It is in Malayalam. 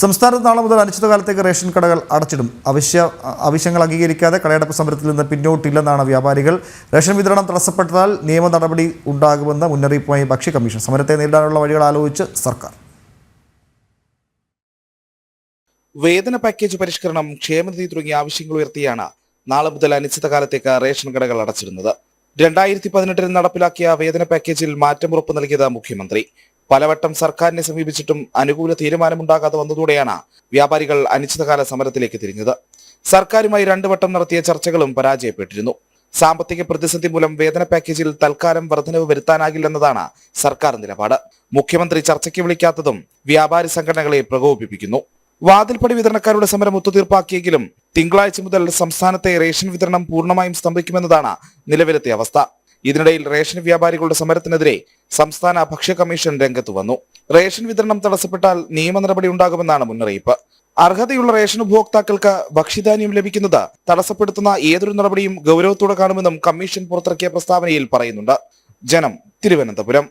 സംസ്ഥാനത്ത് നാളെ മുതൽ അനിശ്ചിതകാലത്തേക്ക് റേഷൻ കടകൾ അടച്ചിടും. അവശ്യ ആവശ്യങ്ങൾ അംഗീകരിക്കാതെ കടയടപ്പ് സമരത്തിൽ നിന്ന് പിന്നോട്ടില്ലെന്നാണ് വ്യാപാരികൾ. റേഷൻ വിതരണം തടസ്സപ്പെട്ടാൽ നിയമ നടപടി ഉണ്ടാകുമെന്ന് മുന്നറിയിപ്പുമായി ഭക്ഷ്യ കമ്മീഷൻ. സമരത്തെ നേരിടാനുള്ള വഴികൾ ആലോചിച്ച് സർക്കാർ. വേതന പാക്കേജ് പരിഷ്കരണം ക്ഷേമനിധി തുടങ്ങിയ ആവശ്യങ്ങൾ ഉയർത്തിയാണ് നാളെ മുതൽ അനിശ്ചിതകാലത്തേക്ക് റേഷൻ കടകൾ അടച്ചിടുന്നത്. രണ്ടായിരത്തി പതിനെട്ടിൽ നടപ്പിലാക്കിയ വേതന പാക്കേജിൽ മാറ്റം ഉറപ്പു നൽകിയത് മുഖ്യമന്ത്രി. പലവട്ടം സർക്കാരിനെ സമീപിച്ചിട്ടും അനുകൂല തീരുമാനമുണ്ടാകാതെ വന്നതോടെയാണ് വ്യാപാരികൾ അനിശ്ചിതകാല സമരത്തിലേക്ക് തിരിഞ്ഞത്. സർക്കാരുമായി രണ്ടു വട്ടം നടത്തിയ ചർച്ചകളും പരാജയപ്പെട്ടിരുന്നു. സാമ്പത്തിക പ്രതിസന്ധി മൂലം വേതന പാക്കേജിൽ തൽക്കാലം വർധനവ് വരുത്താനാകില്ലെന്നതാണ് സർക്കാർ നിലപാട്. മുഖ്യമന്ത്രി ചർച്ചയ്ക്ക് വിളിക്കാത്തതും വ്യാപാരി സംഘടനകളെ പ്രകോപിപ്പിക്കുന്നു. വാതിൽപ്പടി വിതരണക്കാരുടെ സമരം ഒത്തുതീർപ്പാക്കിയെങ്കിലും തിങ്കളാഴ്ച മുതൽ സംസ്ഥാനത്തെ റേഷൻ വിതരണം പൂർണമായും സ്തംഭിക്കുമെന്നതാണ് നിലവിലത്തെ അവസ്ഥ. ഇതിനിടയിൽ റേഷൻ വ്യാപാരികളുടെ സമരത്തിനെതിരെ സംസ്ഥാന ഭക്ഷ്യ കമ്മീഷൻ രംഗത്ത് വന്നു. റേഷൻ വിതരണം തടസ്സപ്പെട്ടാൽ നിയമ നടപടി ഉണ്ടാകുമെന്നാണ് മുന്നറിയിപ്പ്. അർഹതയുള്ള റേഷൻ ഉപഭോക്താക്കൾക്ക് ഭക്ഷ്യധാന്യം ലഭിക്കുന്നത് തടസ്സപ്പെടുത്തുന്ന ഏതൊരു നടപടിയും ഗൗരവത്തോടെ കാണുമെന്നും കമ്മീഷൻ പുറത്തിറക്കിയ പ്രസ്താവനയിൽ പറയുന്നുണ്ട്. ജനം തിരുവനന്തപുരം.